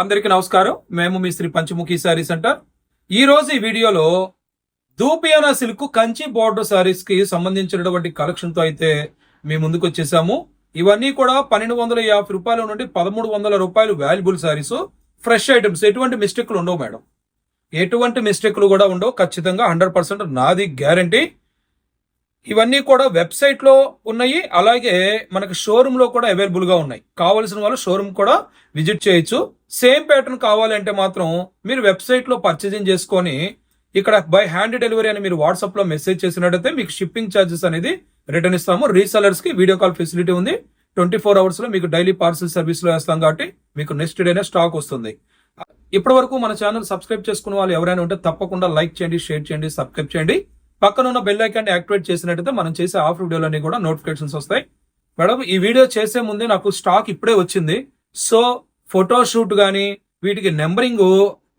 అందరికీ నమస్కారం. మేము మీ శ్రీ పంచముఖి శారీ సెంటర్. ఈ రోజు ఈ వీడియోలో దూపియానా సిల్క్ కంచి బోర్డర్ శారీస్కి సంబంధించినటువంటి కలెక్షన్తో అయితే మీ ముందుకు వచ్చేసాము. ఇవన్నీ కూడా పన్నెండు వందల యాభై రూపాయల నుండి పదమూడు వందల రూపాయలు వాల్యుబుల్ శారీస్. ఫ్రెష్ ఐటమ్స్ ఎటువంటి మిస్టేక్లు ఉండవు మేడం. ఎటువంటి మిస్టేక్లు కూడా ఉండవు. ఖచ్చితంగా హండ్రెడ్ పర్సెంట్ నాది గ్యారంటీ. ఇవన్నీ కూడా వెబ్సైట్లో ఉన్నాయి. అలాగే మనకి షోరూమ్లో కూడా అవైలబుల్గా ఉన్నాయి. కావాల్సిన వాళ్ళు షోరూమ్ కూడా విజిట్ చేయొచ్చు. సేమ్ ప్యాటర్న్ కావాలంటే మాత్రం మీరు వెబ్సైట్లో పర్చేజింగ్ చేసుకొని ఇక్కడ బై హ్యాండ్ డెలివరీ అని మీరు వాట్సాప్లో మెసేజ్ చేసినట్టయితే మీకు షిప్పింగ్ ఛార్జెస్ అనేది రిటర్న్ ఇస్తాము. రీసెలర్స్కి వీడియో కాల్ ఫెసిలిటీ ఉంది. ట్వంటీ ఫోర్ అవర్స్లో మీకు డైలీ పార్సల్ సర్వీస్లో వేస్తాం కాబట్టి మీకు నెక్స్ట్ డేనే స్టాక్ వస్తుంది. ఇప్పటి వరకు మన ఛానల్ సబ్స్క్రైబ్ చేసుకున్న వాళ్ళు ఎవరైనా ఉంటే తప్పకుండా లైక్ చేయండి షేర్ చేయండి సబ్స్క్రైబ్ చేయండి. పక్కన ఉన్న బెల్ ఐకాన్ యాక్టివేట్ చేసినట్టయితే మనం చేసే ఆఫ్ వీడియోలన్నీ కూడా నోటిఫికేషన్స్ వస్తాయి. మేడం ఈ వీడియో చేసే ముందే నాకు స్టాక్ ఇప్పుడే వచ్చింది. సో ఫోటోషూట్ కానీ వీటికి నెంబరింగ్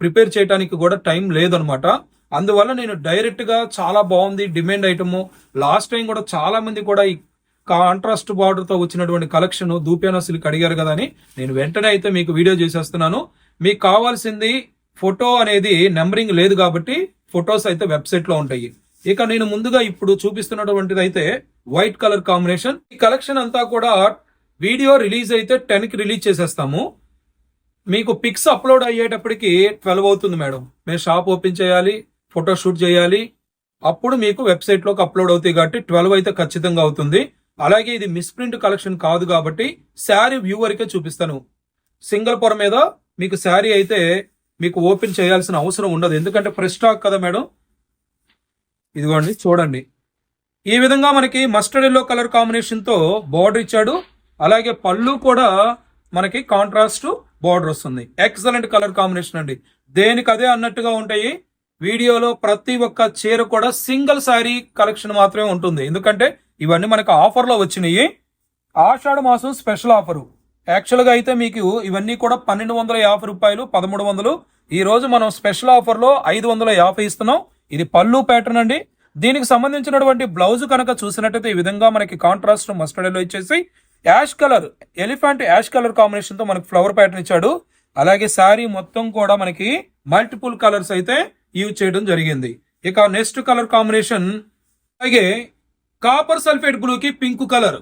ప్రిపేర్ చేయడానికి కూడా టైం లేదనమాట. అందువల్ల నేను డైరెక్ట్గా చాలా బాగుంది డిమాండ్ ఐటమ్ లాస్ట్ టైం కూడా చాలా మంది కూడా ఈ కాంట్రాస్ట్ బార్డర్తో వచ్చినటువంటి కలెక్షన్ దూపియానా సిల్క్ అడిగారు కదా అని. నేను వెంటనే అయితే మీకు వీడియో చేసేస్తున్నాను. మీకు కావాల్సింది ఫోటో అనేది నెంబరింగ్ లేదు కాబట్టి ఫొటోస్ అయితే వెబ్సైట్లో ఉంటాయి. ఇక నేను ముందుగా ఇప్పుడు చూపిస్తున్నటువంటిది అయితే వైట్ కలర్ కాంబినేషన్. ఈ కలెక్షన్ అంతా కూడా వీడియో రిలీజ్ అయితే టెన్కి రిలీజ్ చేసేస్తాము. మీకు పిక్స్ అప్లోడ్ అయ్యేటప్పటికి ట్వెల్వ్ అవుతుంది మేడం. మేము షాప్ ఓపెన్ చేయాలి ఫోటో షూట్ చేయాలి. అప్పుడు మీకు వెబ్సైట్లోకి అప్లోడ్ అవుతాయి కాబట్టి ట్వెల్వ్ అయితే ఖచ్చితంగా అవుతుంది. అలాగే ఇది మిస్ప్రింట్ కలెక్షన్ కాదు కాబట్టి శారీ వ్యూ వరకే చూపిస్తాను. సింగిల్ పొర మీద మీకు శారీ అయితే మీకు ఓపెన్ చేయాల్సిన అవసరం ఉండదు. ఎందుకంటే ఫ్రెష్ స్టాక్ కదా మేడం. ఇదిగోండి చూడండి. ఈ విధంగా మనకి మస్టర్డ్ ఎల్లో కలర్ కాంబినేషన్తో బార్డర్ ఇచ్చాడు. అలాగే పళ్ళు కూడా మనకి కాంట్రాస్ట్ బార్డర్ వస్తుంది. ఎక్సలెంట్ కలర్ కాంబినేషన్ అండి. దేనికి అదే అన్నట్టుగా ఉంటాయి. వీడియోలో ప్రతి ఒక్క చీర కూడా సింగిల్ శారీ కలెక్షన్ మాత్రమే ఉంటుంది. ఎందుకంటే ఇవన్నీ మనకు ఆఫర్లో వచ్చినాయి. ఆషాఢ మాసం స్పెషల్ ఆఫరు యాక్చువల్గా అయితే మీకు ఇవన్నీ కూడా పన్నెండు వందల యాభై రూపాయలు పదమూడు వందలు. ఈ రోజు మనం స్పెషల్ ఆఫర్లో ఐదు వందల యాభై ఇస్తున్నాం. ఇది పళ్ళు ప్యాటర్న్ అండి. దీనికి సంబంధించినటువంటి బ్లౌజ్ కనుక చూసినట్టయితే ఈ విధంగా మనకి కాంట్రాస్ట్ మస్టర్డ్లో ఇచ్చేసి ash colour elephant ash colour కాంబినేషన్తో మనకి ఫ్లవర్ ప్యాటర్న్ ఇచ్చాడు. అలాగే శారీ మొత్తం కూడా మనకి మల్టిపుల్ కలర్స్ అయితే యూజ్ చేయడం జరిగింది. ఇక నెక్స్ట్ కలర్ కాంబినేషన్ అలాగే కాపర్ సల్ఫేట్ బ్లూకి పింక్ కలర్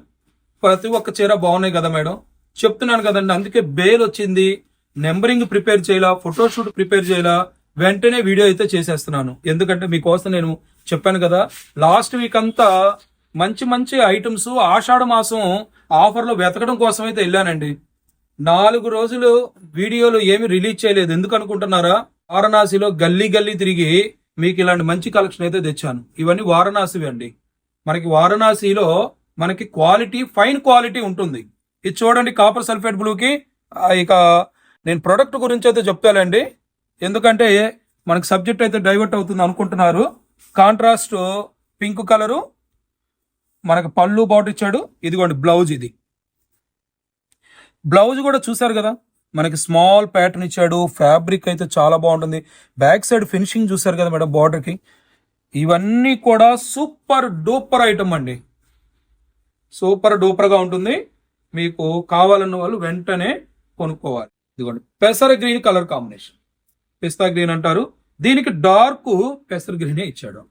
ప్రతి ఒక్క చీర బాగున్నాయి కదా మేడం. చెప్తున్నాను కదండి అందుకే బేల్ వచ్చింది. నెంబరింగ్ ప్రిపేర్ చేయాలా ఫోటోషూట్ ప్రిపేర్ చేయాలా. వెంటనే వీడియో అయితే చేసేస్తున్నాను. ఎందుకంటే మీకోసం నేను చెప్పాను కదా లాస్ట్ వీక్ అంతా మంచి మంచి ఐటమ్స్ ఆషాఢ మాసం ఆఫర్లో వెతకడం కోసం అయితే వెళ్ళానండి. నాలుగు రోజులు వీడియోలు ఏమి రిలీజ్ చేయలేదు. ఎందుకు అనుకుంటున్నారా వారణాసిలో గల్లీ గల్లీ తిరిగి మీకు ఇలాంటి మంచి కలెక్షన్ అయితే తెచ్చాను. ఇవన్నీ వారణాసివి అండి. మనకి వారణాసిలో మనకి క్వాలిటీ ఫైన్ క్వాలిటీ ఉంటుంది. ఇది చూడండి కాపర్ సల్ఫేట్ బ్లూకి. ఇక నేను ప్రొడక్ట్ గురించి అయితే చెప్తానండి. ఎందుకంటే మనకు సబ్జెక్ట్ అయితే డైవర్ట్ అవుతుంది అనుకుంటున్నారు. కాంట్రాస్ట్ పింక్ కలరు మనకు పళ్ళు బాట్ ఇచ్చాడు. ఇదిగోండి బ్లౌజ్ ఇది. బ్లౌజ్ కూడా చూసారు కదా మనకి స్మాల్ ప్యాటర్న్ ఇచ్చాడు. ఫ్యాబ్రిక్ అయితే చాలా బాగుంటుంది. బ్యాక్ సైడ్ ఫినిషింగ్ చూసారు కదా మేడం బార్డర్కి ఇవన్నీ కూడా సూపర్ డూపర్ ఐటమ్ అండి. సూపర్ డూపర్గా ఉంటుంది. మీకు కావాలన్న వాళ్ళు వెంటనే కొనుక్కోవాలి. ఇదిగోండి పెసర గ్రీన్ కలర్ కాంబినేషన్. పిస్తా గ్రీన్ అంటారు దీనికి డార్క్ పెసర్ గ్రీనే ఇచ్చాడు.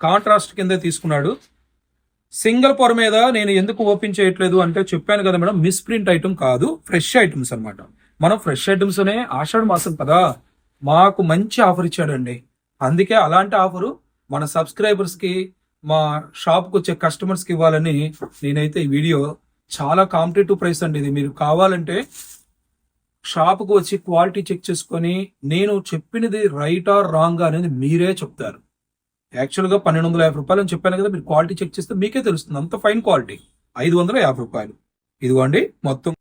కాంట్రాస్ట్ కింద తీసుకున్నాడు. సింగిల్ పొర మీద నేను ఎందుకు ఓపెన్ చేయట్లేదు అంటే చెప్పాను కదా మేడం మిస్ప్రింట్ ఐటమ్ కాదు ఫ్రెష్ ఐటమ్స్ అన్నమాట. మనం ఫ్రెష్ ఐటమ్స్ అనే ఆషాఢ మాసం కదా మాకు మంచి ఆఫర్ ఇచ్చాడండి. అందుకే అలాంటి ఆఫరు మన సబ్స్క్రైబర్స్కి మా షాప్కి వచ్చే కస్టమర్స్కి ఇవ్వాలని నేనైతే ఈ వీడియో చాలా కాంపిటేటివ్ ప్రైస్ అండి ఇది. మీరు కావాలంటే షాప్కు వచ్చి క్వాలిటీ చెక్ చేసుకొని నేను చెప్పినది రైట్ ఆర్ రాంగ్ అనేది మీరే చెప్తారు. యాక్చువల్గా పన్నెండు వందల యాభై రూపాయలు అని చెప్పాను కదా మీరు క్వాలిటీ చెక్ చేస్తే మీకే తెలుస్తుంది. అంత ఫైన్ క్వాలిటీ. ఐదు వందల యాభై రూపాయలు. ఇదిగోండి మొత్తం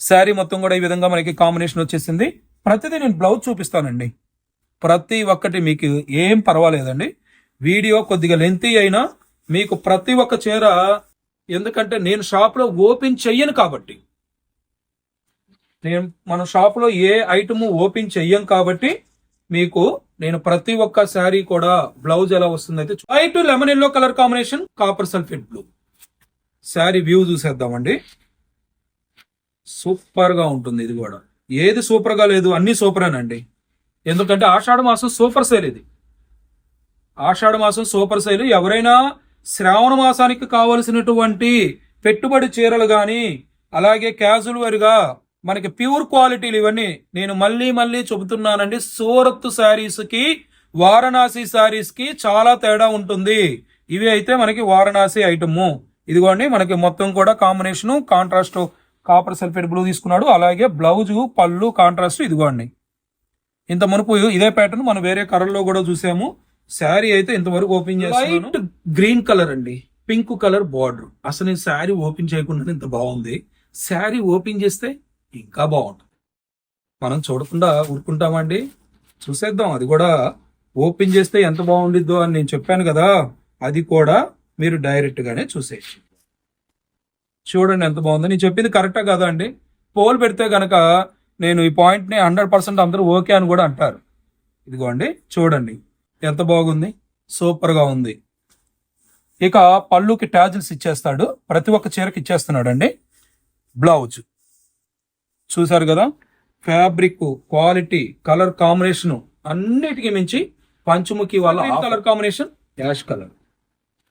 శారీ మొత్తం కూడా ఈ విధంగా మనకి కాంబినేషన్ వచ్చేసింది. ప్రతిదీ నేను బ్లౌజ్ చూపిస్తానండి. ప్రతి ఒక్కటి మీకు ఏం పర్వాలేదండి. వీడియో కొద్దిగా లెంతీ అయినా మీకు ప్రతి ఒక్క చీర ఎందుకంటే నేను షాప్లో ఓపెన్ చెయ్యను కాబట్టి. నేను మన షాప్లో ఏ ఐటమ్ ఓపెన్ చెయ్యం కాబట్టి మీకు నేను ప్రతి ఒక్క శారీ కూడా బ్లౌజ్ ఎలా వస్తుంది అయితే white lemon yellow colour combination copper sulphate blue. Sari view చూసేద్దామండి. సూపర్గా ఉంటుంది ఇది కూడా. ఏది సూపర్గా లేదు అన్నీ సూపరేనండి. ఎందుకంటే ఆషాఢ మాసం సూపర్ సేల్ ఇది. ఆషాఢ మాసం సూపర్ సేల్. ఎవరైనా శ్రావణ మాసానికి కావలసినటువంటి పెట్టుబడి చీరలు కానీ అలాగే క్యాజువల్ వేర్గా మనకి ప్యూర్ క్వాలిటీలు ఇవన్నీ నేను మళ్ళీ మళ్ళీ చెబుతున్నానండి. సూరత్ శారీస్కి వారణాసి శారీస్కి చాలా తేడా ఉంటుంది. ఇవి అయితే మనకి వారణాసి ఐటము. ఇదిగోండి మనకి మొత్తం కూడా combination contrast copper sulphate blue తీసుకున్నాడు. అలాగే బ్లౌజు పళ్ళు కాంట్రాస్ట్ ఇదిగోండి. ఇంత మునుపు ఇదే ప్యాటర్న్ మనం వేరే కలర్లో కూడా చూసాము. శారీ అయితే ఇంతవరకు ఓపెన్ చేస్తాను గ్రీన్ కలర్ అండి. Pink colour border. అసలు ఈ శారీ ఓపెన్ చేయకుండా ఇంత బాగుంది. శారీ ఓపెన్ చేస్తే ఇంకా బాగుంటుంది. మనం చూడకుండా ఊరుకుంటామండి. చూసేద్దాం. అది కూడా ఓపెన్ చేస్తే ఎంత బాగుండిద్దో అని నేను చెప్పాను కదా. అది కూడా మీరు డైరెక్ట్గానే చూసేసి చూసేయచ్చు. చూడండి ఎంత బాగుందో. నేను చెప్పింది కరెక్టా కదా అండి? పోల్ పెడితే కనుక నేను ఈ పాయింట్ని హండ్రెడ్ పర్సెంట్ అందరూ ఓకే అని కూడా అంటారు. ఇదిగోండి చూడండి. ఎంత బాగుంది? సూపర్గా ఉంది. ఇక పళ్ళుకి ట్యాజిల్స్ ఇచ్చేస్తాడు. ప్రతి ఒక్క చీరకి ఇచ్చేస్తున్నాడు అండి బ్లౌజ్. చూసారు కదా? ఫ్యాబ్రిక్ క్వాలిటీ కలర్ కాంబినేషన్ అన్నిటికీ మించి పంచముఖి వాళ్ళ కలర్ కాంబినేషన్ యాష్ కలర్.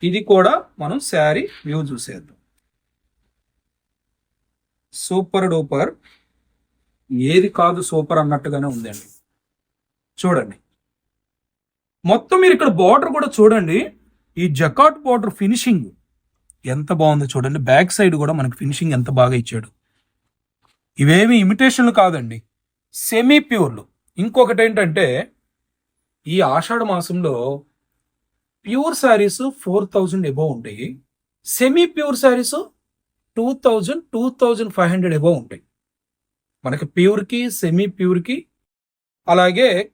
ఇది కూడా మనం శారీ వ్యూ చూసేద్దాం. Super duper. ఏది కాదు సూపర్ అన్నట్టుగానే ఉందండి. చూడండి. మొత్తం మీరు ఇక్కడ బార్డర్ కూడా చూడండి. ఈ జకాట్ బార్డర్ ఫినిషింగ్ ఎంత బాగుందో చూడండి. బ్యాక్ సైడ్ కూడా మనకి ఫినిషింగ్ ఎంత బాగా ఇచ్చాడు. ఇవేమి ఇమిటేషన్లు కాదండి. సెమీ ప్యూర్లు ఇంకొకటి ఏంటంటే ఈ ఆషాఢ మాసంలో pure saris four thousand above ఉంటాయి. Semi pure saris two thousand two thousand five hundred above ఉంటాయి. మనకి ప్యూర్కి సెమీ ప్యూర్కి అలాగే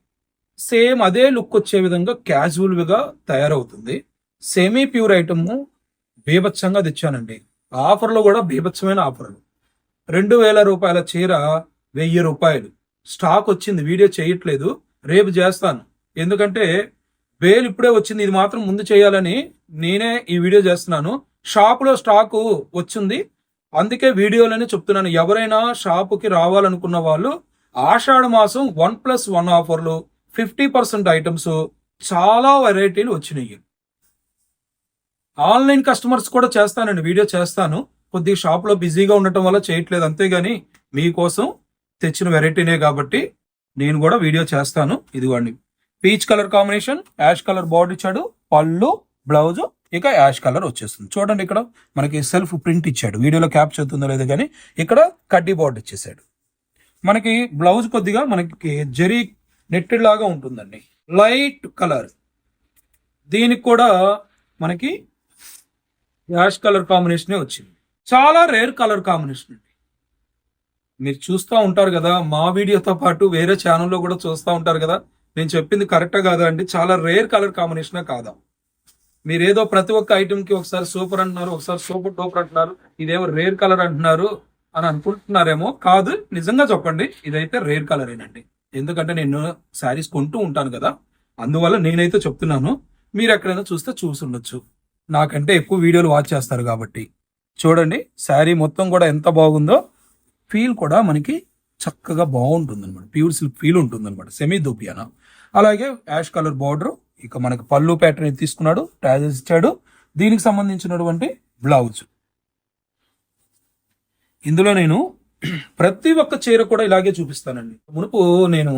సేమ్ అదే లుక్ వచ్చే విధంగా క్యాజువల్గా తయారవుతుంది. సెమీ ప్యూర్ ఐటమ్ బీభత్సంగా తెచ్చానండి. ఆఫర్లో కూడా బీభత్సమైన ఆఫర్లు. రెండు వేల రూపాయల చీర వెయ్యి రూపాయలు. స్టాక్ వచ్చింది వీడియో చేయట్లేదు రేపు చేస్తాను. ఎందుకంటే బేల్ ఇప్పుడే వచ్చింది ఇది మాత్రం ముందు చేయాలని నేనే ఈ వీడియో చేస్తున్నాను. షాపులో స్టాకు వచ్చింది అందుకే వీడియోలోనే చెప్తున్నాను. ఎవరైనా షాపుకి రావాలనుకున్న వాళ్ళు ఆషాఢ మాసం వన్ ప్లస్ వన్ ఆఫర్లు ఫిఫ్టీ పర్సెంట్ ఐటమ్స్ చాలా వెరైటీలు వచ్చినాయి. ఆన్లైన్ కస్టమర్స్ కూడా చేస్తానండి వీడియో చేస్తాను. కొద్దిగా షాప్లో బిజీగా ఉండటం వల్ల చేయట్లేదు. అంతేగాని మీకోసం తెచ్చిన వెరైటీనే కాబట్టి నేను కూడా వీడియో చేస్తాను. ఇదిగోండి. Peach colour combination ash colour border ఇచ్చాడు పళ్ళు బ్లౌజ్ ఇక యాష్ కలర్ వచ్చేస్తుంది. చూడండి ఇక్కడ మనకి సెల్ఫ్ ప్రింట్ ఇచ్చాడు. వీడియోలో క్యాప్ అవుతుందో లేదు కానీ ఇక్కడ కడ్డీ బార్డర్ ఇచ్చేసాడు మనకి బ్లౌజ్ కొద్దిగా మనకి జరీ నెట్టెడ్ లాగా ఉంటుందండి. Light colour. దీనికి కూడా మనకి యాష్ కలర్ కాంబినేషనే వచ్చింది. చాలా రేర్ కలర్ కాంబినేషన్ అండి. మీరు చూస్తూ ఉంటారు కదా మా వీడియోతో పాటు వేరే ఛానల్లో కూడా చూస్తూ ఉంటారు కదా నేను చెప్పింది కరెక్టా కాదా అండి? చాలా రేర్ కలర్ కాంబినేషనే కాదా. మీరు ఏదో ప్రతి ఒక్క ఐటెంకి ఒకసారి సూపర్ అంటున్నారు ఒకసారి సూపర్ టోపర్ అంటున్నారు ఇదేమో రేర్ కలర్ అంటున్నారు అని అనుకుంటున్నారేమో కాదు నిజంగా చెప్పండి ఇదైతే రేర్ కలరేనండి ఎందుకంటే నేను శారీస్ కొంటూ ఉంటాను కదా అందువల్ల నేనైతే చెప్తున్నాను మీరు ఎక్కడైనా చూస్తే చూసుండొచ్చు. నాకంటే ఎక్కువ వీడియోలు వాచ్ చేస్తారు కాబట్టి. చూడండి శారీ మొత్తం కూడా ఎంత బాగుందో ఫీల్ కూడా మనకి చక్కగా బాగుంటుంది అనమాట ప్యూర్ సిల్క్ ఫీల్ ఉంటుంది అనమాట సెమీ దుపియానా అలాగే యాష్ కలర్ బార్డర్ ఇక మనకి పళ్ళు ప్యాటర్న్ తీసుకున్నాడు ట్యాజెస్ ఇచ్చాడు. దీనికి సంబంధించినటువంటి బ్లౌజ్ ఇందులో నేను ప్రతి ఒక్క చీర కూడా ఇలాగే చూపిస్తానండి. మునుపు నేను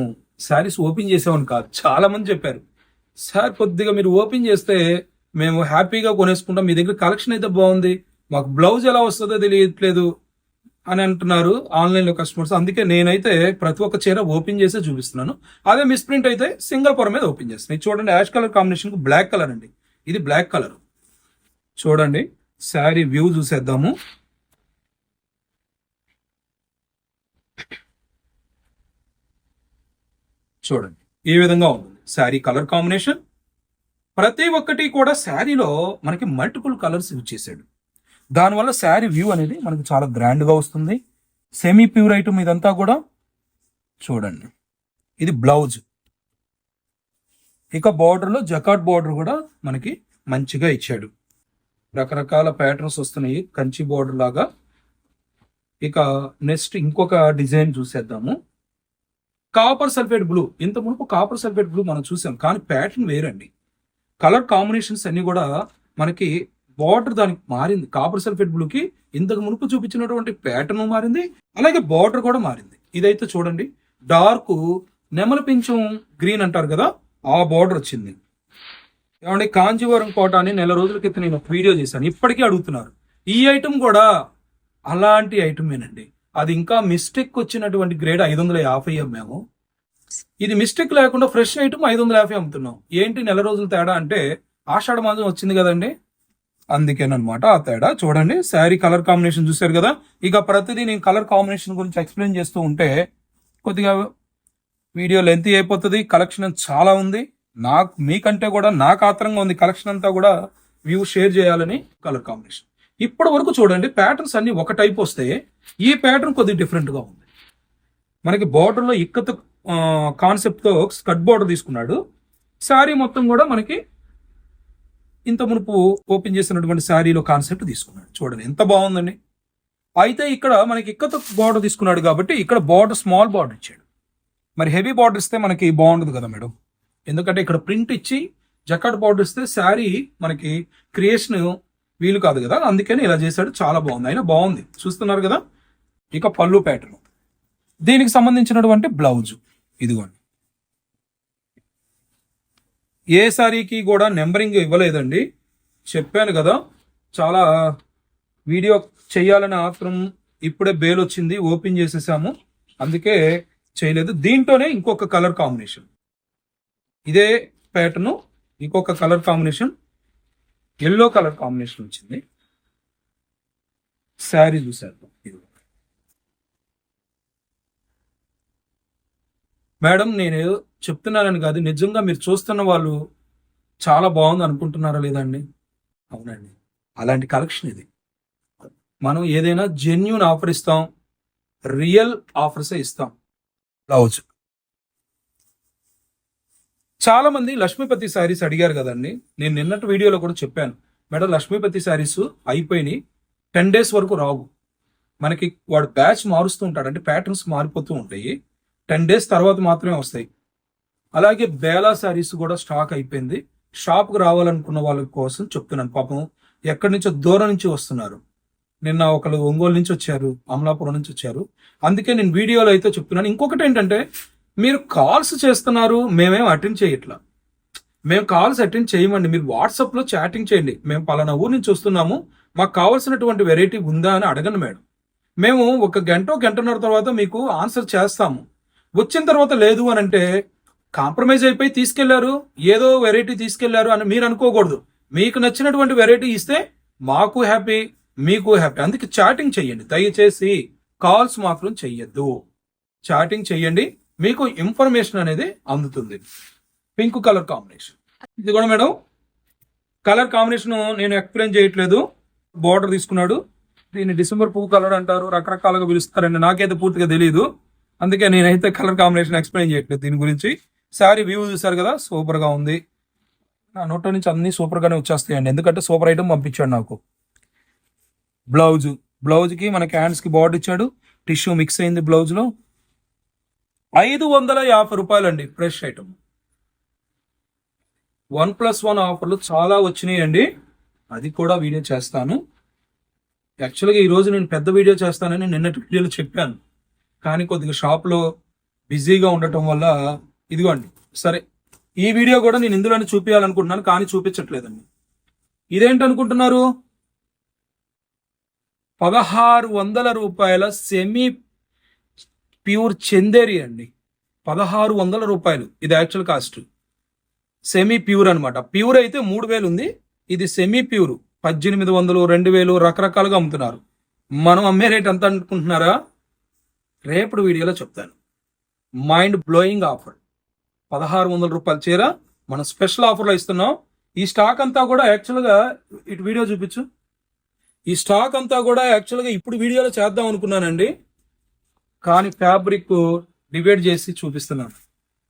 శారీస్ ఓపెన్ చేసామని కాదు చాలా మంది చెప్పారు. సార్ కొద్దిగా మీరు ఓపెన్ చేస్తే మేము హ్యాపీగా కొనేసుకుంటాం మీ దగ్గర కలెక్షన్ అయితే బాగుంది. మాకు బ్లౌజ్ ఎలా వస్తుందో తెలియట్లేదు అని అంటున్నారు ఆన్లైన్లో కస్టమర్స్. అందుకే నేనైతే ప్రతి ఒక్క చీర ఓపెన్ చేసే చూపిస్తున్నాను. అదే మిస్ప్రింట్ అయితే సింగల్ పొర మీద ఓపెన్ చేస్తాను ఇది చూడండి ash colour combination black colour అండి. ఇది బ్లాక్ కలర్. చూడండి శారీ వ్యూ చూసేద్దాము. చూడండి ఈ విధంగా ఉంటుంది. Sari colour combination. ప్రతి ఒక్కటి కూడా శారీలో మనకి మల్టిపుల్ కలర్స్ యూజ్ చేశాడు. దానివల్ల శారీ వ్యూ అనేది మనకు చాలా గ్రాండ్గా వస్తుంది. సెమీ ప్యూర్ ఐటమ్ ఇదంతా కూడా చూడండి. ఇది బ్లౌజ్ ఇక బార్డర్లో జకాట్ బార్డర్ కూడా మనకి మంచిగా ఇచ్చాడు. రకరకాల ప్యాటర్న్స్ వస్తున్నాయి. కంచి బార్డర్ లాగా. ఇక నెక్స్ట్ ఇంకొక డిజైన్ చూసేద్దాము. కాపర్ సల్ఫేట్ బ్లూ ఇంత మునుపు కాపర్ సల్ఫేట్ బ్లూ మనం చూసాం. కానీ ప్యాటర్న్ వేరండి. కలర్ కాంబినేషన్స్ అన్ని కూడా మనకి బార్డర్ దానికి మారింది. కాపర్ సల్ఫేట్ బ్లూకి ఇంతకు మునుపు చూపించినటువంటి ప్యాటర్న్ మారింది. అలాగే బార్డర్ కూడా మారింది. ఇదైతే చూడండి. డార్క్ నెమల పింఛం గ్రీన్ అంటారు కదా ఆ బార్డర్ వచ్చింది. ఏమండి కాంజీవరం కోట అని నెల రోజుల క్రితం నేను వీడియో చేశాను. ఇప్పటికీ అడుగుతున్నారు. ఈ ఐటమ్ కూడా అలాంటి ఐటమేనండి. అది ఇంకా మిస్టేక్ వచ్చినటువంటి గ్రేడ్ ఐదు వందల యాభై మేము ఇది మిస్టేక్ లేకుండా ఫ్రెష్ ఐటమ్ ఐదు వందల యాభై అమ్ముతున్నాం. ఏంటి నెల రోజుల తేడా అంటే ఆషాఢ మాసం వచ్చింది కదండి. అందుకేనమాట ఆ తేడా. చూడండి శారీ కలర్ కాంబినేషన్ చూశారు కదా. ఇక ప్రతిదీ నేను కలర్ కాంబినేషన్ గురించి ఎక్స్ప్లెయిన్ చేస్తూ ఉంటే కొద్దిగా వీడియో లెంత్ అయిపోతుంది కలెక్షన్ చాలా ఉంది. నాకు మీకంటే కూడా నాకు ఆత్రంగా ఉంది కలెక్షన్ అంతా కూడా వ్యూ షేర్ చేయాలని కలర్ కాంబినేషన్. ఇప్పటి వరకు చూడండి ప్యాటర్న్స్ అన్ని ఒక టైప్ వస్తే ఈ ప్యాటర్న్ కొద్దిగా డిఫరెంట్గా ఉంది. మనకి బార్డర్లో ఇక్కత కాన్సెప్ట్తో కట్ స్కట్ బార్డర్ తీసుకున్నాడు. శారీ మొత్తం కూడా మనకి ఇంత మునుపు ఓపెన్ చేసినటువంటి శారీలో కాన్సెప్ట్ తీసుకున్నాడు. చూడండి ఎంత బాగుందండి. అయితే ఇక్కడ మనకి ఇక్కత బార్డర్ తీసుకున్నాడు కాబట్టి ఇక్కడ బార్డర్ స్మాల్ బార్డర్ ఇచ్చాడు. మరి హెవీ బార్డర్ ఇస్తే మనకి బాగుండదు కదా మేడం? ఎందుకంటే ఇక్కడ ప్రింట్ ఇచ్చి జకాట్ బార్డర్ ఇస్తే శారీ మనకి క్రియేషన్ వీలు కాదు కదా? అందుకని ఇలా చేశాడు చాలా బాగుంది. అయినా బాగుంది. చూస్తున్నారు కదా? ఇక పళ్ళు ప్యాటర్న్. దీనికి సంబంధించినటువంటి బ్లౌజ్. ఇదిగోండి. ఏ సారీకి కూడా నెంబరింగ్ ఇవ్వలేదండి. చెప్పాను కదా చాలా వీడియో చేయాలని ఆత్రం ఇప్పుడే బేల్ వచ్చింది ఓపెన్ చేసేసాము. అందుకే చేయలేదు. దీంట్లోనే ఇంకొక కలర్ కాంబినేషన్. ఇదే ప్యాటర్న్ ఇంకొక colour combination yellow colour combination వచ్చింది. శారీ చూసారు ఇది మేడం నేను ఏదో చెప్తున్నానని కాదు నిజంగా మీరు చూస్తున్న వాళ్ళు చాలా బాగుంది అనుకుంటున్నారా లేదండి అవునండి. అలాంటి కలెక్షన్ ఇది. మనం ఏదైనా జెన్యున్ ఆఫర్ ఇస్తాం రియల్ ఆఫర్సే ఇస్తాం. బ్లౌజ్. చాలా మంది లక్ష్మీపతి శారీస్ అడిగారు కదండి. నేను నిన్నటి వీడియోలో కూడా చెప్పాను. మేడం లక్ష్మీపతి శారీస్ అయిపోయినాయి. టెన్ డేస్ వరకు రావు. మనకి వాడు బ్యాచ్ మారుస్తూ ఉంటాడు. అంటే ప్యాటర్న్స్ మారిపోతూ ఉంటాయి. టెన్ డేస్ తర్వాత మాత్రమే వస్తాయి. అలాగే బేలా శారీస్ కూడా స్టాక్ అయిపోయింది. షాప్కి రావాలనుకున్న వాళ్ళ కోసం చెప్తున్నాను. పాపం ఎక్కడి నుంచో దూరం నుంచి వస్తున్నారు. నిన్న ఒకరు ఒంగోలు నుంచి వచ్చారు అమలాపురం నుంచి వచ్చారు. అందుకే నేను వీడియోలో అయితే చెప్తున్నాను. ఇంకొకటి ఏంటంటే మీరు కాల్స్ చేస్తున్నారు మేమేం అటెండ్ చేయట్లా. మేము కాల్స్ అటెండ్ చేయమండి. మీరు వాట్సాప్లో చాటింగ్ చేయండి. మేము పలానా ఊరు నుంచి వస్తున్నాము. మాకు కావాల్సినటువంటి వెరైటీ ఉందా అని అడగండి మేడం. మేము ఒక గంట గంటన్నర తర్వాత మీకు ఆన్సర్ చేస్తాము. వచ్చిన తర్వాత లేదు అని అంటే కాంప్రమైజ్ అయిపోయి తీసుకెళ్ళారు ఏదో వెరైటీ తీసుకెళ్ళారు అని మీరు అనుకోకూడదు. మీకు నచ్చినటువంటి వెరైటీ ఇస్తే మాకు హ్యాపీ మీకు హ్యాపీ. అందుకే చాటింగ్ చెయ్యండి. దయచేసి కాల్స్ మాత్రం చెయ్యొద్దు. చాటింగ్ చెయ్యండి. మీకు ఇన్ఫర్మేషన్ అనేది అందుతుంది. Pink colour combination. ఇది కూడా మేడం కలర్ కాంబినేషన్ నేను ఎక్స్ప్లెయిన్ చేయట్లేదు. బార్డర్ తీసుకున్నాడు. దీన్ని డిసెంబర్ పువ్వు కలర్ అంటారు. రకరకాలుగా పిలుస్తారండి నాకైతే పూర్తిగా తెలియదు అందుకే నేనైతే కలర్ కాంబినేషన్ ఎక్స్ప్లెయిన్ చేయట్లేదు దీని గురించి. శారీ వ్యూ చూసారు కదా సూపర్గా ఉంది. నా నోట్ నుంచి అన్నీ సూపర్గానే వచ్చేస్తాయండి. ఎందుకంటే సూపర్ ఐటమ్ పంపించాడు నాకు. బ్లౌజ్. బ్లౌజ్కి మనకి హ్యాండ్స్కి బార్డర్ ఇచ్చాడు. టిష్యూ మిక్స్ అయింది బ్లౌజ్లో. ఐదు వందల యాభై రూపాయలండి fresh item. One plus one ఆఫర్లు చాలా వచ్చినాయండి. అది కూడా వీడియో చేస్తాను. యాక్చువల్గా ఈరోజు నేను పెద్ద వీడియో చేస్తానని నిన్నటి వీడియోలో చెప్పాను. కానీ కొద్దిగా షాప్లో బిజీగా ఉండటం వల్ల ఇదిగోండి సరే. ఈ వీడియో కూడా నేను ఇందులోనే చూపించాలనుకుంటున్నాను కానీ చూపించట్లేదండి. ఇదేంటి అనుకుంటున్నారు పదహారు వందల రూపాయల సెమీ ప్యూర్ చందేరి అండి. పదహారు వందల రూపాయలు ఇది యాక్చువల్ కాస్ట్ సెమీ ప్యూర్ అన్నమాట. ప్యూర్ అయితే మూడు వేలు ఉంది ఇది సెమీ ప్యూర్ పద్దెనిమిది వందలు రెండు వేలు రకరకాలుగా అమ్ముతున్నారు. మనం అమ్మే రేట్ ఎంత అనుకుంటున్నారా? రేపటి వీడియోలో చెప్తాను. మైండ్ బ్లోయింగ్ ఆఫర్ పదహారు వందల రూపాయల చీర మనం స్పెషల్ ఆఫర్లో ఇస్తున్నాం. ఈ స్టాక్ అంతా కూడా యాక్చువల్గా ఇటు వీడియో చూపించు. ఈ స్టాక్ అంతా కూడా యాక్చువల్గా ఇప్పుడు వీడియోలో చేద్దాం అనుకున్నానండి. కానీ ఫ్యాబ్రిక్ డివైడ్ చేసి చూపిస్తున్నాను.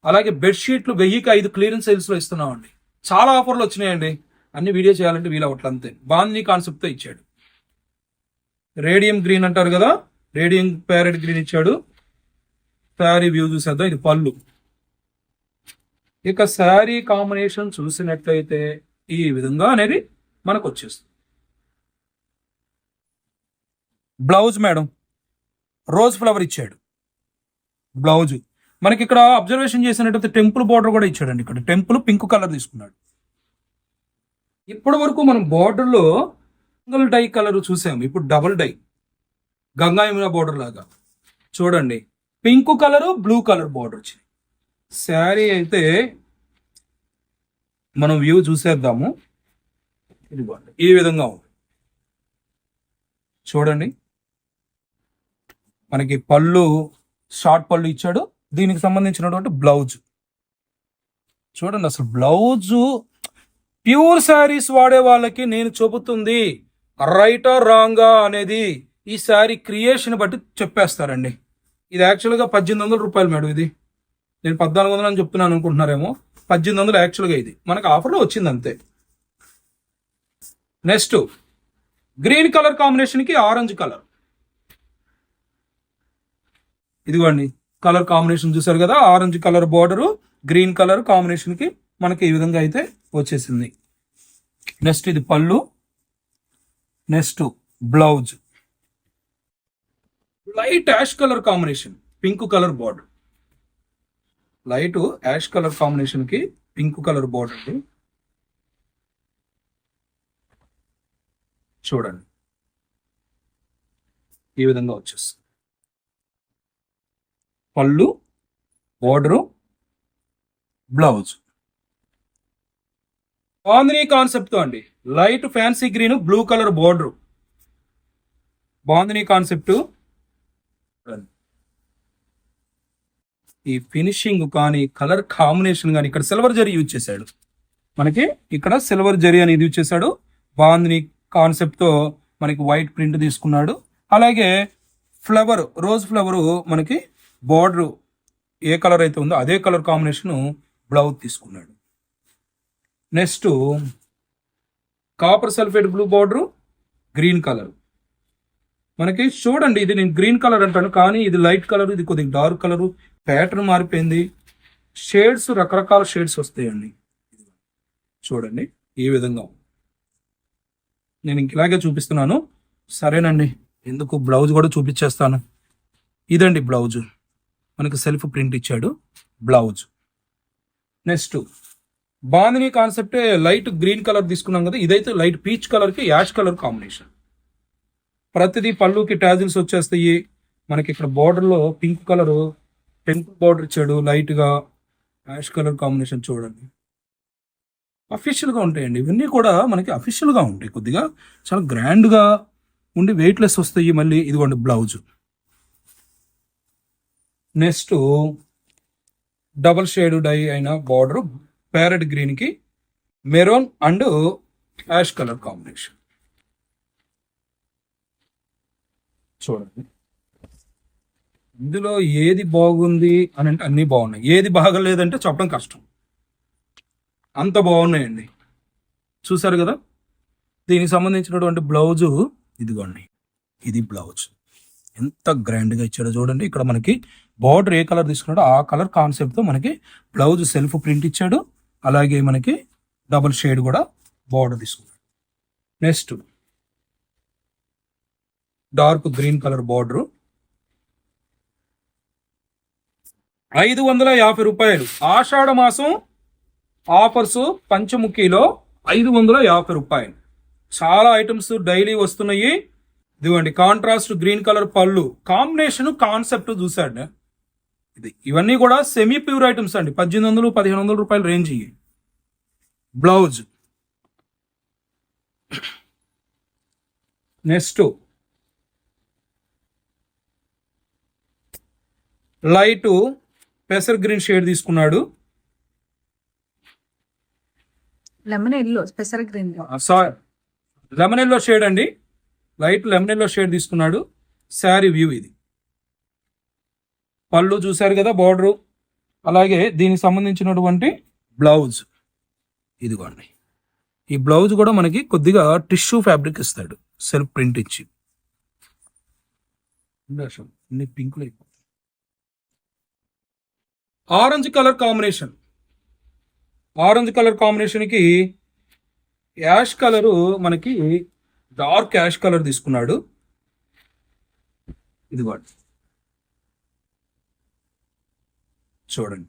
అలాగే బెడ్షీట్లు వెయ్యికి ఐదు క్లియరెన్స్ సేల్స్ ఇస్తున్నామండి. చాలా ఆఫర్లు వచ్చినాయండి. అన్ని వీడియో చేయాలంటే వీలు అవ్వట్ల అంతే. బాందీ కాన్సెప్ట్తో ఇచ్చాడు. రేడియం గ్రీన్ అంటారు కదా? రేడియం ప్యారెట్ గ్రీన్ ఇచ్చాడు. ప్యారీ వ్యూ చూసేద్దాం. ఇది పళ్ళు. ఇక శారీ కాంబినేషన్ చూసినట్లయితే ఈ విధంగా అనేది మనకు వచ్చేస్తుంది. బ్లౌజ్ మేడం రోజ్ ఫ్లవర్ ఇచ్చాడు. బ్లౌజ్. మనకి ఇక్కడ అబ్జర్వేషన్ చేసినట్టయితే టెంపుల్ బార్డర్ కూడా ఇచ్చాడండి ఇక్కడ. టెంపుల్ పింక్ కలర్ తీసుకున్నాడు. ఇప్పటి వరకు మనం బార్డర్లో సింగిల్ డై కలర్ చూసాము ఇప్పుడు double dye. Ganga Yamuna border లాగా. చూడండి. Pink colour blue colour border వచ్చింది. శారీ అయితే మనం వ్యూ చూసేద్దాము. ఇది బాగుంది ఈ విధంగా ఉంది. చూడండి. మనకి పళ్ళు షార్ట్ పళ్ళు ఇచ్చాడు. దీనికి సంబంధించినటువంటి బ్లౌజ్. చూడండి అసలు బ్లౌజు ప్యూర్ శారీస్ వాడే వాళ్ళకి నేను చెబుతుంది రైటా రాంగా అనేది ఈ శారీ క్రియేషన్ బట్టి చెప్పేస్తారండి. ఇది యాక్చువల్గా పద్దెనిమిది వందల రూపాయలు మేడం ఇది. నేను పద్నాలుగు వందలు అని చెప్తున్నాను అనుకుంటున్నారేమో పద్దెనిమిది వందలు యాక్చువల్గా ఇది. మనకు ఆఫర్లో వచ్చింది అంతే నెక్స్ట్ గ్రీన్ కలర్ కాంబినేషన్కి ఆరెంజ్ కలర్ ఇదిగోండి కలర్ కాంబినేషన్ చూసారు కదా orange colour border green colour కాంబినేషన్కి మనకి ఈ విధంగా అయితే వచ్చేసింది. నెక్స్ట్ ఇది పళ్ళు. Next blouse light ash colour combination pink colour border light ash colour కాంబినేషన్కి పింక్ కలర్ బార్డర్ అండి చూడండి. ఈ విధంగా వచ్చేస్తుంది. పళ్ళు బోర్డరు బ్లౌజ్. బాందినీ కాన్సెప్ట్ అండి. Light fancy green blue colour border bandhani concept ఈ ఫినిషింగ్ కానీ కలర్ కాంబినేషన్ కానీ ఇక్కడ సిల్వర్ జరీ యూజ్ చేశాడు. మనకి ఇక్కడ సిల్వర్ జరీ అనేది యూజ్ చేశాడు. బాగుంది కాన్సెప్ట్తో మనకి వైట్ ప్రింట్ తీసుకున్నాడు. అలాగే ఫ్లవర్ రోజ్ ఫ్లవర్ మనకి బార్డర్ ఏ కలర్ అయితే ఉందో అదే కలర్ కాంబినేషన్ బ్లౌజ్ తీసుకున్నాడు. Next copper sulphate blue border green colour మనకి చూడండి ఇది నేను గ్రీన్ కలర్ అంటాను కానీ ఇది లైట్ కలర్ ఇది కొద్దిగా డార్క్ కలర్ ప్యాటర్న్ మారిపోయింది. షేడ్స్ రకరకాల షేడ్స్ వస్తాయండి. చూడండి ఈ విధంగా. నేను ఇంక ఇలాగే చూపిస్తున్నాను. సరేనండి ఎందుకు బ్లౌజ్ కూడా చూపించేస్తాను. ఇదండి బ్లౌజ్. మనకి సెల్ఫ్ ప్రింట్ ఇచ్చాడు blouse. Next bandhani concept light green colour తీసుకున్నాం కదా ఇదైతే లైట్ పీచ్ కలర్కి యాష్ కలర్ కాంబినేషన్. ప్రతిదీ పళ్ళుకి టాజిల్స్ వచ్చేస్తాయి. మనకి ఇక్కడ బార్డర్లో పింక్ కలర్ పింక్ బార్డర్ ఇచ్చాడు లైట్గా యాష్ కలర్ కాంబినేషన్ చూడండి. అఫీషియల్గా ఉంటాయండి. ఇవన్నీ కూడా మనకి అఫీషియల్గా ఉంటాయి. కొద్దిగా చాలా గ్రాండ్గా ఉండి వెయిట్లెస్ వస్తాయి మళ్ళీ. ఇదిగోండి blouse next double shade dye అయిన బార్డర్ ప్యారెట్ గ్రీన్కి maroon maroon and ash colour combination చూడండి. ఇందులో ఏది బాగుంది అని అంటే అన్నీ బాగున్నాయి. ఏది బాగలేదంటే చెప్పడం కష్టం. అంత బాగున్నాయండి. చూసారు కదా? దీనికి సంబంధించినటువంటి బ్లౌజు ఇదిగోండి. ఇది బ్లౌజ్. ఎంత గ్రాండ్గా ఇచ్చాడో చూడండి. ఇక్కడ మనకి బార్డర్ ఏ కలర్ తీసుకున్నాడో ఆ కలర్ కాన్సెప్ట్తో మనకి బ్లౌజ్ సెల్ఫ్ ప్రింట్ ఇచ్చాడు. అలాగే మనకి డబుల్ షేడ్ కూడా బార్డర్ తీసుకున్నాడు. Next dark green colour border. ఐదు వందల యాభై రూపాయలు. ఆషాఢ మాసం ఆఫర్స్ పంచముఖిలో ఐదు వందల యాభై రూపాయలు. చాలా ఐటమ్స్ డైలీ వస్తున్నాయి. ఇదిగోండి కాంట్రాస్ట్ గ్రీన్ కలర్ పళ్ళు. కాంబినేషన్ కాన్సెప్ట్ చూసాడు ఇది ఇవన్నీ కూడా సెమీ ప్యూర్ ఐటమ్స్ అండి. పద్దెనిమిది వందలు పదిహేను వందల రూపాయలు రేంజ్ ఇవి. బ్లౌజ్ నెక్స్ట్ లైట్ పెసర్ గ్రీన్ షేడ్ తీసుకున్నాడు. Lemon yellow special green sari lemon yellow shade అండి. లైట్ లెమన్ ఎల్లో షేడ్ తీసుకున్నాడు. శారీ వ్యూ ఇది. పళ్ళు చూశారు కదా బార్డరు. అలాగే దీనికి సంబంధించినటువంటి బ్లౌజ్ ఇదిగోండి. ఈ బ్లౌజ్ కూడా మనకి కొద్దిగా టిష్యూ ఫ్యాబ్రిక్ ఇస్తాడు. సెల్ఫ్ ప్రింట్ ఇచ్చి. పింకులు అయిపోతాయి orange colour combination. Orange colour కాంబినేషన్కి యాష్ కలరు మనకి డార్క్ యాష్ కలర్ తీసుకున్నాడు. ఇది చూడండి.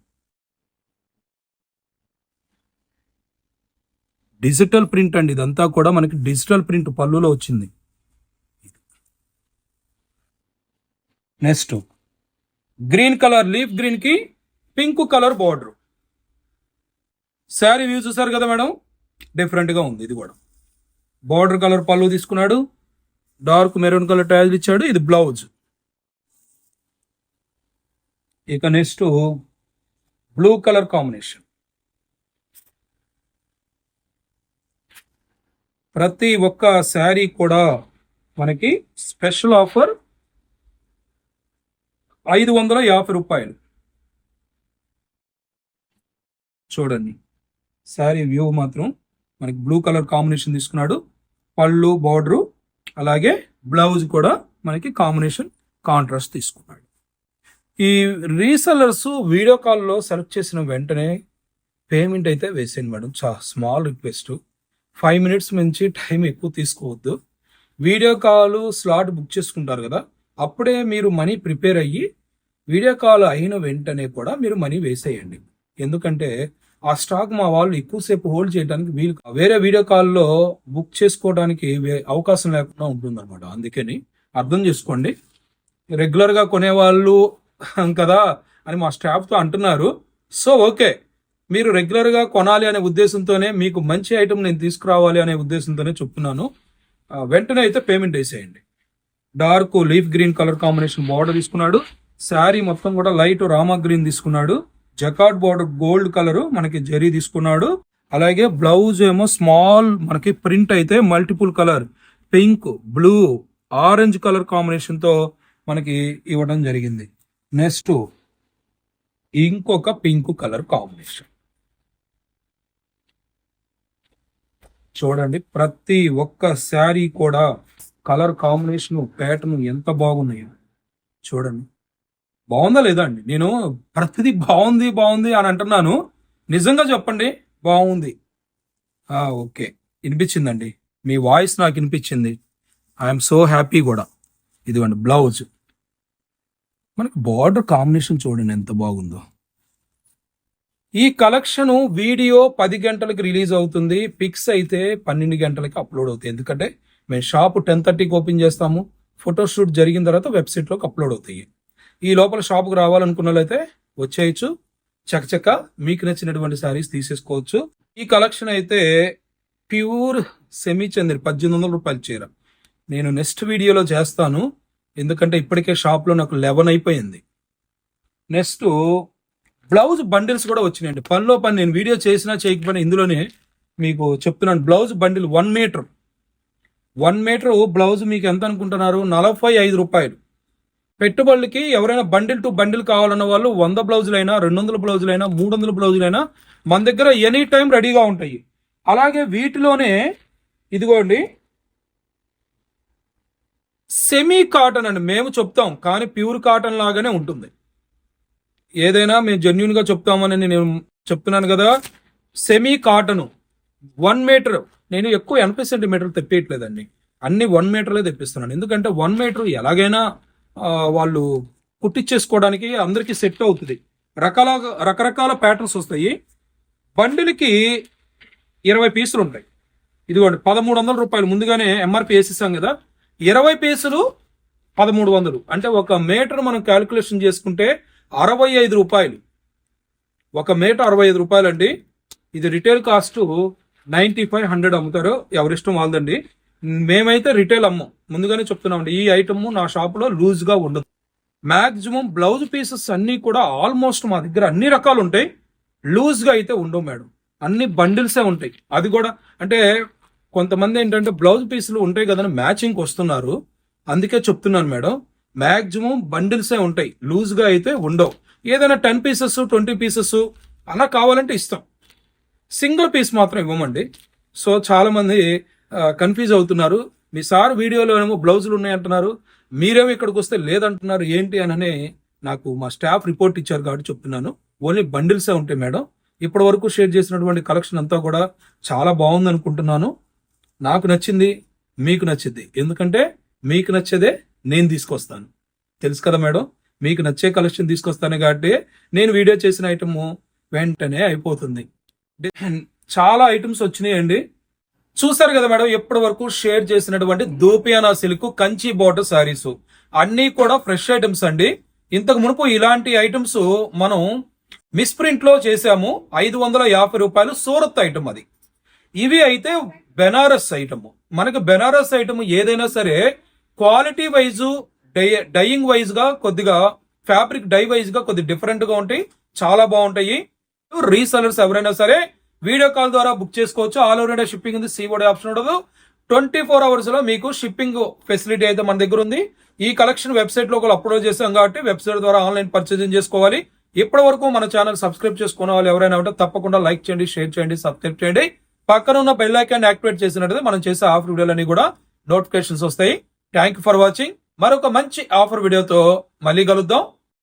డిజిటల్ ప్రింట్ అండి ఇదంతా కూడా మనకి డిజిటల్ ప్రింట్ పళ్ళులో వచ్చింది. నెక్స్ట్ గ్రీన్ కలర్ లీఫ్ గ్రీన్కి pink colour border. Sari view చూసారు కదా మేడం? డిఫరెంట్గా ఉంది ఇది కూడా. బార్డర్ కలర్ పళ్ళు తీసుకున్నాడు. డార్క్ మెరూన్ కలర్ టైల్స్ ఇచ్చాడు. ఇది బ్లౌజ్. ఇక నెక్స్ట్ బ్లూ కలర్ కాంబినేషన్. ప్రతి ఒక్క శారీ కూడా మనకి స్పెషల్ ఆఫర్ ఐదు వందల యాభై రూపాయలు. చూడండి. శారీ వ్యూ మాత్రం మనకి బ్లూ కలర్ కాంబినేషన్ తీసుకున్నాడు. పళ్ళు బార్డరు అలాగే బ్లౌజ్ కూడా మనకి కాంబినేషన్ కాంట్రాస్ట్ తీసుకున్నాడు. ఈ రీసెలర్స్ వీడియో కాల్లో సెలెక్ట్ చేసిన వెంటనే పేమెంట్ అయితే వేసేయండి మేడం. చా స్మాల్ రిక్వెస్ట్. ఫైవ్ మినిట్స్ మించి టైం ఎక్కువ తీసుకోవద్దు. వీడియో కాల్ స్లాట్ బుక్ చేసుకుంటారు కదా అప్పుడే మీరు మనీ ప్రిపేర్ అయ్యి వీడియో కాల్ అయిన వెంటనే కూడా మీరు మనీ వేసేయండి. ఎందుకంటే ఆ స్టాక్ మా వాళ్ళు ఎక్కువసేపు హోల్డ్ చేయడానికి వీలు వేరే వీడియో కాల్లో బుక్ చేసుకోవడానికి వే- అవకాశం లేకుండా ఉంటుందన్నమాట. అందుకని అర్థం చేసుకోండి. రెగ్యులర్గా కొనేవాళ్ళు కదా అని మా స్టాఫ్తో అంటున్నారు. So okay. మీరు రెగ్యులర్గా కొనాలి అనే ఉద్దేశంతోనే మీకు మంచి ఐటమ్ నేను తీసుకురావాలి అనే ఉద్దేశంతోనే చెప్తున్నాను. వెంటనే అయితే పేమెంట్ వేసేయండి. Dark leaf green colour combination border తీసుకున్నాడు. శారీ మొత్తం కూడా లైట్ రామా గ్రీన్ తీసుకున్నాడు. జకాట్ బార్డర్ గోల్డ్ కలర్ మనకి జరీ తీసుకున్నాడు. అలాగే బ్లౌజ్ ఏమో స్మాల్ మనకి ప్రింట్ అయితే multiple colour. Pink blue orange colour కాంబినేషన్తో మనకి ఇవ్వడం జరిగింది. నెక్స్ట్ ఇంకొక పింక్ కలర్ కాంబినేషన్. చూడండి ప్రతి ఒక్క శారీ కూడా కలర్ కాంబినేషన్ ప్యాటర్న్ ఎంత బాగున్నాయో. చూడండి. బాగుందా లేదా అండి? నేను ప్రతిదీ బాగుంది బాగుంది అని అంటున్నాను. నిజంగా చెప్పండి బాగుంది. ఓకే. వినిపించిందండి. మీ వాయిస్ నాకు వినిపించింది. ఐఎమ్ సో హ్యాపీ కూడా. ఇదిగోండి బ్లౌజ్ మనకి బార్డర్ కాంబినేషన్ చూడండి ఎంత బాగుందో. ఈ కలెక్షన్ వీడియో పది గంటలకు రిలీజ్ అవుతుంది. పిక్స్ అయితే పన్నెండు గంటలకి అప్లోడ్ అవుతాయి. ఎందుకంటే మేము షాప్ టెన్ థర్టీకి ఓపెన్ చేస్తాము. ఫోటోషూట్ జరిగిన తర్వాత వెబ్సైట్లోకి అప్లోడ్ అవుతాయి. ఈ లోపల షాప్కి రావాలనుకున్న వాళ్ళైతే వచ్చేయచ్చు. చకచక మీకు నచ్చినటువంటి శారీస్ తీసేసుకోవచ్చు. ఈ కలెక్షన్ అయితే ప్యూర్ సెమీ చంద్ర పద్దెనిమిది వందల రూపాయల చీర. నేను నెక్స్ట్ వీడియోలో చేస్తాను. ఎందుకంటే ఇప్పటికే షాప్లో నాకు లెవెన్ అయిపోయింది. నెక్స్ట్ బ్లౌజ్ బండిల్స్ కూడా వచ్చినాయండి. పనిలో పని నేను వీడియో చేసినా చేయకపోయినా ఇందులోనే మీకు చెప్తున్నాను. Blouse bundle one metre. One metre blouse మీకు ఎంత అనుకుంటున్నారు? నలభై ఐదు రూపాయలు. పెట్టుబడులకి ఎవరైనా బండిల్ టు బండిల్ కావాలన్న వాళ్ళు వంద బ్లౌజులైనా రెండు వందల బ్లౌజులైనా మూడు వందల బ్లౌజులైనా మన దగ్గర ఎనీ టైం రెడీగా ఉంటాయి. అలాగే వీటిలోనే ఇదిగోండి. సెమీ కాటన్ అండి మేము చెప్తాం కానీ ప్యూర్ కాటన్ లాగానే ఉంటుంది. ఏదైనా మేము జెన్యున్గా చెప్తామని నేను చెప్తున్నాను కదా సెమీ కాటన్. వన్ మీటర్ నేను ఎక్కువ ఎనభై సెంటీమీటర్లు తెప్పేయట్లేదండి. అన్ని వన్ మీటర్లే తెప్పిస్తున్నాను. ఎందుకంటే వన్ మీటర్ ఎలాగైనా వాళ్ళు కుట్టించేసుకోవడానికి అందరికీ సెట్ అవుతుంది. రకాల రకరకాల ప్యాటర్న్స్ వస్తాయి. బండిల్కి ఇరవై పీసులు ఉంటాయి. ఇదిగోండి పదమూడు వందల రూపాయలు. ముందుగానే ఎంఆర్పి వేసేసాం కదా. ఇరవై పీసులు పదమూడు వందలు. అంటే ఒక మీటర్ మనం క్యాలిక్యులేషన్ చేసుకుంటే అరవై ఐదు రూపాయలు. ఒక మీటర్ అరవై ఐదు రూపాయలు అండి ఇది retail cost ninety five hundred అమ్ముతారు. ఎవరిష్టం వాళ్ళదండి. మేమైతే రిటైల్ అమ్మం. ముందుగానే చెప్తున్నామండి ఈ ఐటమ్ నా షాప్లో లూజ్గా ఉండదు. మ్యాక్సిమం బ్లౌజ్ పీసెస్ అన్నీ కూడా ఆల్మోస్ట్ మా దగ్గర అన్ని రకాలు ఉంటాయి. లూజ్గా అయితే ఉండవు మేడం. అన్ని బండిల్సే ఉంటాయి. అది కూడా అంటే కొంతమంది ఏంటంటే బ్లౌజ్ పీసులు ఉంటాయి కదని మ్యాచింగ్ వస్తున్నారు. అందుకే చెప్తున్నాను మేడం మ్యాక్సిమం బండిల్సే ఉంటాయి. లూజ్గా అయితే ఉండవు. ఏదైనా టెన్ పీసెస్ ట్వంటీ పీసెస్ అలా కావాలంటే ఇస్తాం. సింగిల్ పీస్ మాత్రం ఇవ్వమండి. సో చాలామంది కన్ఫ్యూజ్ అవుతున్నారు. మీ సార్ వీడియోలో ఏమో బ్లౌజులు ఉన్నాయంటున్నారు మీరేమో ఇక్కడికి వస్తే లేదంటున్నారు. ఏంటి అని నాకు మా స్టాఫ్ రిపోర్ట్ ఇచ్చారు కాబట్టి చెప్తున్నాను. ఓన్లీ బండిల్సే ఉంటాయి మేడం. ఇప్పటి వరకు షేర్ చేసినటువంటి కలెక్షన్ అంతా కూడా చాలా బాగుంది అనుకుంటున్నాను. నాకు నచ్చింది మీకు నచ్చింది. ఎందుకంటే మీకు నచ్చేదే నేను తీసుకొస్తాను. తెలుసు కదా మేడం మీకు నచ్చే కలెక్షన్ తీసుకొస్తాను కాబట్టి నేను వీడియో చేసిన ఐటమ్ వెంటనే అయిపోతుంది. చాలా ఐటమ్స్ వచ్చినాయండి. చూసారు కదా మేడం ఎప్పటి వరకు షేర్ చేసినటువంటి దూపియానా సిల్క్ కంచి బోర్డర్ శారీస్ అన్ని కూడా ఫ్రెష్ ఐటమ్స్ అండి. ఇంతకు మునుపు ఇలాంటి ఐటమ్స్ మనం మిస్ప్రింట్లో చేసాము ఐదు వందల యాభై రూపాయలు సూరత్ ఐటమ్ అది. ఇవి అయితే బెనారస్ ఐటమ్. మనకి బెనారస్ ఐటమ్ ఏదైనా సరే క్వాలిటీ వైజ్ డై డైయింగ్ వైజ్గా కొద్దిగా ఫ్యాబ్రిక్ డై వైజ్గా కొద్దిగా డిఫరెంట్గా ఉంటాయి. చాలా బాగుంటాయి. రీసెలర్స్ ఎవరైనా సరే వీడియో కాల్ ద్వారా బుక్ చేసుకోవచ్చు. ఆల్ ఓవర్ ఇండియా షిప్పింగ్ ఉంది. సీఓడి ఆప్షన్ ఉండదు. ట్వంటీ ఫోర్ అవర్స్లో మీకు షిప్పింగ్ ఫెసిలిటీ అయితే మన దగ్గర ఉంది. ఈ కలెక్షన్ వెబ్సైట్లో కూడా అప్లోడ్ చేసాం కాబట్టి వెబ్సైట్ ద్వారా ఆన్లైన్ పర్చేసింగ్ చేసుకోవాలి. ఇప్పటి వరకు మన ఛానల్ సబ్స్క్రైబ్ చేసుకున్న వాళ్ళు ఎవరైనా ఉంటే తప్పకుండా లైక్ చేయండి షేర్ చేయండి సబ్స్క్రైబ్ చేయండి. పక్కన ఉన్న బెల్ ఐకాన్ యాక్టివేట్ చేసినట్టు మనం చేసే ఆఫర్ వీడియోలన్నీ కూడా నోటిఫికేషన్స్ వస్తాయి. థ్యాంక్ ఫర్ వాచింగ్ మరొక మంచి ఆఫర్ వీడియోతో మళ్ళీ కలుద్దాం.